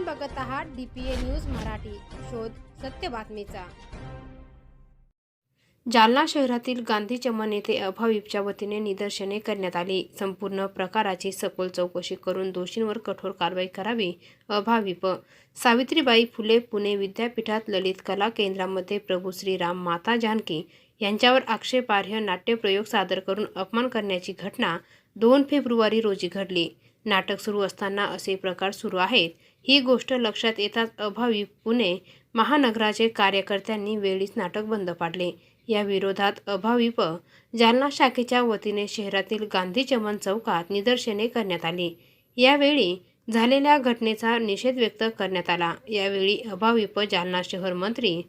आपण बघत आहात डीपीए न्यूज मराठी. शोध सत्य बातमीचा. जालना शहरातील गांधी चमन येथे अभाविपच्या वतीने निदर्शने करण्यात आली. संपूर्ण प्रकाराची सखोल चौकशी करून दोषींवर कठोर कारवाई करावी अभाविप सावित्रीबाई फुले पुणे विद्यापीठात ललित कला केंद्रामध्ये प्रभू श्रीराम माता जानकी यांच्यावर आक्षेपार्ह नाट्यप्रयोग सादर करून अपमान करण्याची घटना दोन फेब्रुवारी रोजी घडली. नाटक सुरू असताना असे प्रकार सुरू आहेत. ही गोष्ट लक्षात येताच अभावी पुणे महानगराचे कार्यकर्त्यांनी वेळीच नाटक बंद पाडले. या विरोधात अभाविप जालना शाखेच्या वतीने शहरातील गांधी चमन चौकात निदर्शने करण्यात आली. यावेळी झालेल्या घटनेचा निषेध व्यक्त करण्यात आला. यावेळी अभाविप जालना शहर मंत्री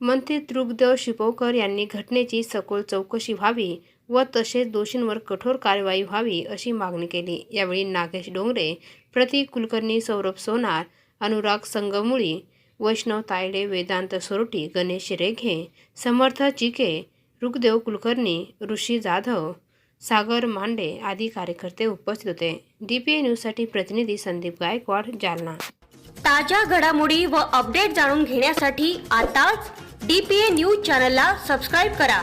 मंत्री तृपदेव शिपोकर यांनी घटनेची सखोल चौकशी व्हावी व तसेच दोषींवर कठोर कारवाई व्हावी अशी मागणी केली. यावेळी नागेश डोंगरे प्रतीक कुलकर्णी सौरभ सोनार अनुराग संगमुळी वैष्णव तायडे वेदांत सोरटी गणेश रेघे समर्थ चिके रुगदेव कुलकर्णी ऋषी जाधव सागर मांडे आदी कार्यकर्ते उपस्थित होते. डी पी न्यूजसाठी प्रतिनिधी संदीप गायकवाड जालना. ताज्या घडामोडी व अपडेट जाणून घेण्यासाठी आताच डी पी ए न्यूज चॅनलला सबस्क्राईब करा.